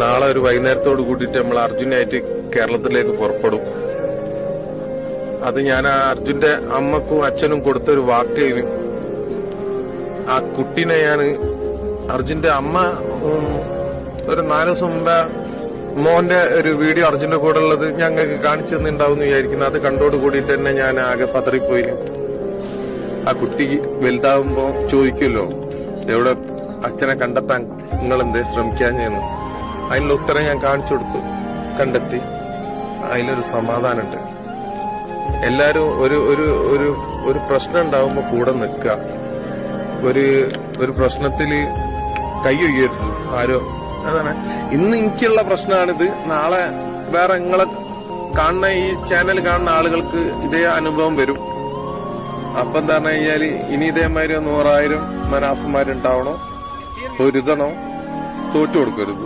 നാളെ ഒരു വൈകുന്നേരത്തോട് കൂട്ടിയിട്ട് നമ്മൾ അർജുനായിട്ട് കേരളത്തിലേക്ക് പുറപ്പെടും. അത് ഞാൻ ആ അർജുന്റെ അമ്മക്കും അച്ഛനും കൊടുത്തൊരു വാക്കേന് ആ കുട്ടീനെ ഞാൻ അർജുന്റെ അമ്മ ഒരു നാല് ദിവസം മുമ്പ് മോന്റെ ഒരു വീഡിയോ അർജുന്റെ കൂടെ ഉള്ളത് ഞങ്ങൾക്ക് കാണിച്ചു തന്നിണ്ടാവും എന്ന് വിചാരിക്കുന്നു. അത് കണ്ടോട് കൂടിയിട്ട് തന്നെ ഞാൻ ആകെ പതറിപ്പോയി. ആ കുട്ടി വലുതാവുമ്പോ ചോദിക്കുമല്ലോ എവിടെ അച്ഛനെ കണ്ടെത്താൻ നിങ്ങൾ എന്തേ ശ്രമിക്കാൻ ചെയ്യുന്നു അതിനുള്ള ഉത്തരം ഞാൻ കാണിച്ചു കൊടുത്തു. കണ്ടെത്തി. അതിലൊരു സമാധാനമുണ്ട്. എല്ലാരും ഒരു ഒരു ഒരു ഒരു പ്രശ്നം ഉണ്ടാവുമ്പോ കൂടെ നിൽക്കുക. ഒരു ഒരു പ്രശ്നത്തിൽ കൈ ഒയ്യരുത് ആരോ അതാണ്. ഇന്ന് എനിക്കുള്ള പ്രശ്നമാണിത്. നാളെ വേറെ നിങ്ങളെ കാണുന്ന ഈ ചാനൽ കാണുന്ന ആളുകൾക്ക് ഇതേ അനുഭവം വരും. അപ്പൊ എന്താ പറഞ്ഞു കഴിഞ്ഞാൽ ഇനി ഇതേമാതിരി നൂറായിരം മനാഫന്മാരുണ്ടാവണോ. പൊരുതണോ. തോറ്റു കൊടുക്കരുത്.